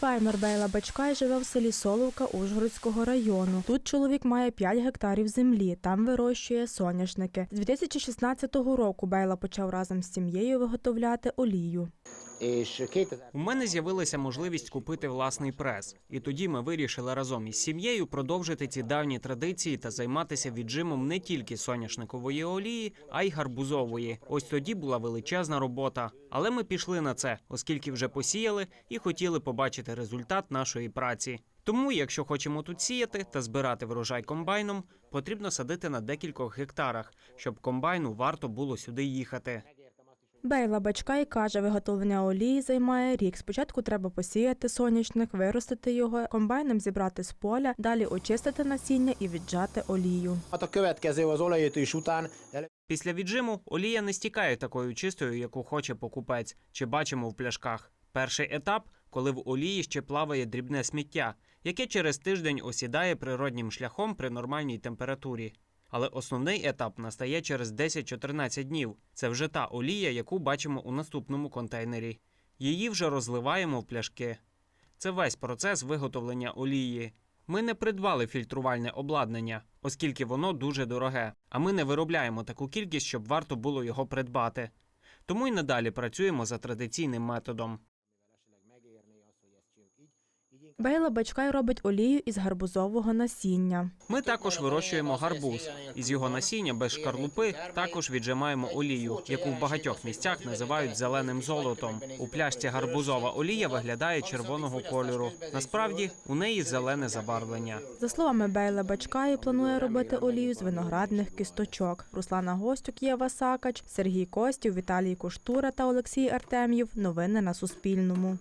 Фермер Бейла Бачкай живе в селі Соловка Ужгородського району. Тут чоловік має 5 гектарів землі, там вирощує соняшники. З 2016 року Бейла почав разом з сім'єю виготовляти олію. És 2000 У мене з'явилася можливість купити власний прес, і тоді ми вирішили разом із сім'єю продовжити ці давні традиції та займатися віджимом не тільки соняшникової олії, а й гарбузової. Ось тоді була величезна робота. Але ми пішли на це, оскільки вже посіяли і хотіли побачити результат нашої праці. Тому, якщо хочемо тут сіяти та збирати врожай комбайном, потрібно садити на декількох гектарах, щоб комбайну варто було сюди їхати. Бейла Бачкай каже, виготовлення олії займає рік. Спочатку треба посіяти соняшник, виростити його, комбайном зібрати з поля, далі очистити насіння і віджати олію. Következő az olajétős után Після віджиму олія не стікає такою чистою, яку хоче покупець, чи бачимо в пляшках. Перший етап, коли в олії ще плаває дрібне сміття, яке через тиждень осідає природнім шляхом при нормальній температурі. Але основний етап настає через 10-14 днів. Це вже та олія, яку бачимо у наступному контейнері. Її вже розливаємо в пляшки. Це весь процес виготовлення олії. Ми не придбали фільтрувальне обладнання, оскільки воно дуже дороге, а ми не виробляємо таку кількість, щоб варто було його придбати. Тому й надалі працюємо за традиційним методом. Бейла Бачкай робить олію із гарбузового насіння. Ми також вирощуємо гарбуз. Із його насіння без шкарлупи також віджимаємо олію, яку в багатьох місцях називають зеленим золотом. У пляшці гарбузова олія виглядає червоного кольору. Насправді у неї зелене забарвлення. За словами Бейла Бачкаю, планує робити олію з виноградних кісточок. Руслана Гостюк, Єва Сакач, Сергій Костів, Віталій Коштура та Олексій Артем'єв. Новини на Суспільному.